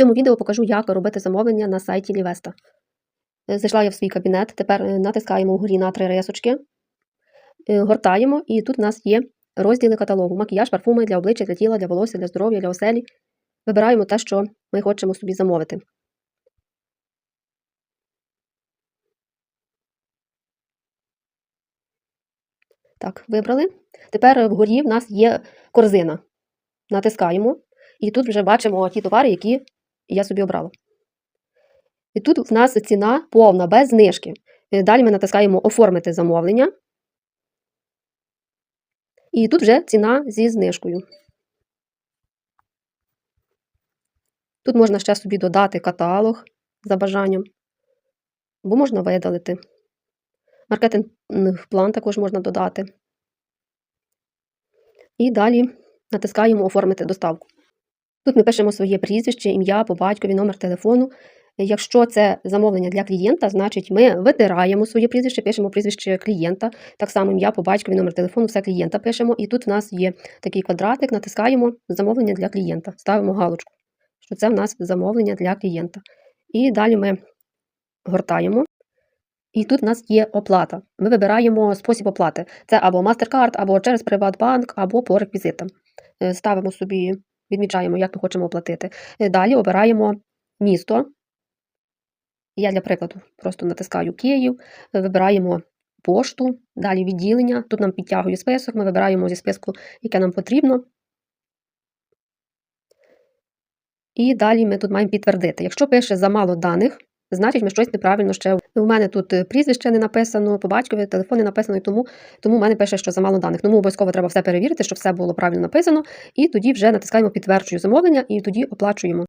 цьому відео покажу, як робити замовлення на сайті Лівеста. Е, Зайшла я в свій кабінет, тепер е, натискаємо вгорі на три рисочки, е, гортаємо, і тут у нас є розділи каталогу: макіяж, парфуми для обличчя, для тіла, для волосся, для здоров'я, для оселі. Вибираємо те, що ми хочемо собі замовити. Так, вибрали. Тепер вгорі в нас є корзина. Натискаємо, і тут вже бачимо ті товари, які я собі обрала. І тут в нас ціна повна, без знижки. Е, Далі ми натискаємо Оформити замовлення. І тут вже ціна зі знижкою. Тут можна ще собі додати каталог за бажанням, або можна видалити. Маркетинг план також можна додати. І далі натискаємо Оформити доставку. Тут ми пишемо своє прізвище, ім'я по батькові, номер телефону. Якщо це замовлення для клієнта, значить ми витираємо своє прізвище, пишемо прізвище клієнта, так само ім'я по батькові, номер телефону, все клієнта пишемо. І тут в нас є такий квадратик, натискаємо замовлення для клієнта, ставимо галочку, що це в нас замовлення для клієнта. І далі ми гортаємо. І тут у нас є оплата. Ми вибираємо спосіб оплати. Це або MasterCard, або через Приватбанк, або по реквізитам. Е, Ставимо собі, відмічаємо, як ми хочемо оплатити. Е, Далі обираємо місто. Я для прикладу просто натискаю Київ, е, вибираємо пошту, далі відділення. Тут нам підтягує список, ми вибираємо зі списку, яке нам потрібно. І далі ми тут маємо підтвердити. Якщо пише замало даних, значить ми щось неправильно ще. У мене тут е, прізвище не написано, по батькові, телефон не написано, і тому, тому в мене пише, що замало даних. Тому обов'язково треба все перевірити, щоб все було правильно написано. І тоді вже натискаємо підтверджую замовлення і тоді оплачуємо.